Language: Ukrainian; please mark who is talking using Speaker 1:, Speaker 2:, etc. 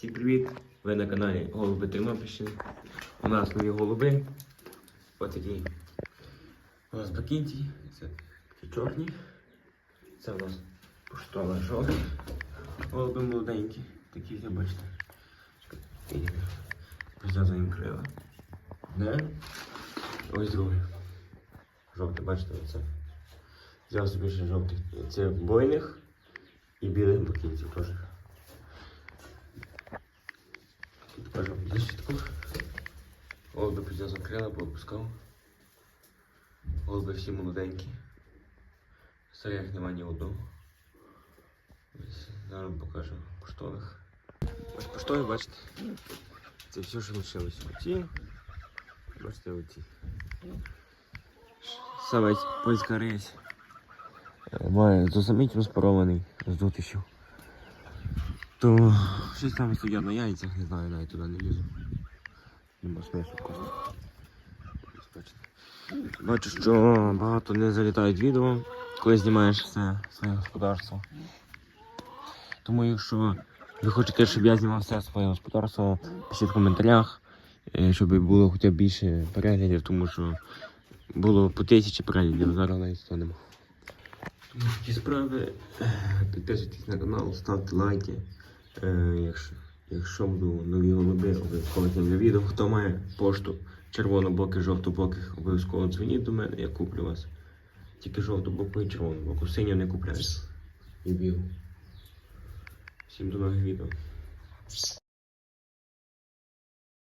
Speaker 1: Всім привіт! Ви на каналі Голуби Тернопільщини. У нас нові голуби. Ось такі. У нас бакінті. Це такі чорні. Це у нас поштова жовта. Голуби молоденькі. Такі все бачите. Їм крила. Не? Ось другий. Жовтий, бачите, оце. Взяв собі ще жовтих. Це бойних і білих бакінців теж. Тут кажу, защитку. Голуби підняв закрила, попускав. Голуби всі молоденькі. Старих нема ні одного. Зараз покажу поштових. Ось поштові, бачите. Це все, що лишилось. Оці. Бачите, оці. Саме польська рись. Має засаміть розпарований з дотишів. То щось там стоять на яйцях, не знаю, навіть туди не лізу. Нема смислу просто. Бачу, що багато не залітають відео, коли знімаєш все своє господарство. Тому якщо ви хочете, щоб я знімав все своє господарство, пишіть в коментарях, е, щоб було хоча б більше переглядів, тому що було по тисячі переглядів, зараз навіть 100 нема. Такі справи. Е, Підписуйтесь на канал, ставте лайки. Е, якщо, якщо будуть нові голуби, обов'язково знімлю відео. Хто має пошту червонобоких, жовтобоких, обов'язково дзвоніть до мене, я куплю вас. Тільки жовтобоку і червонобоку. Синю не купляю. І білу. Всім до нових відео.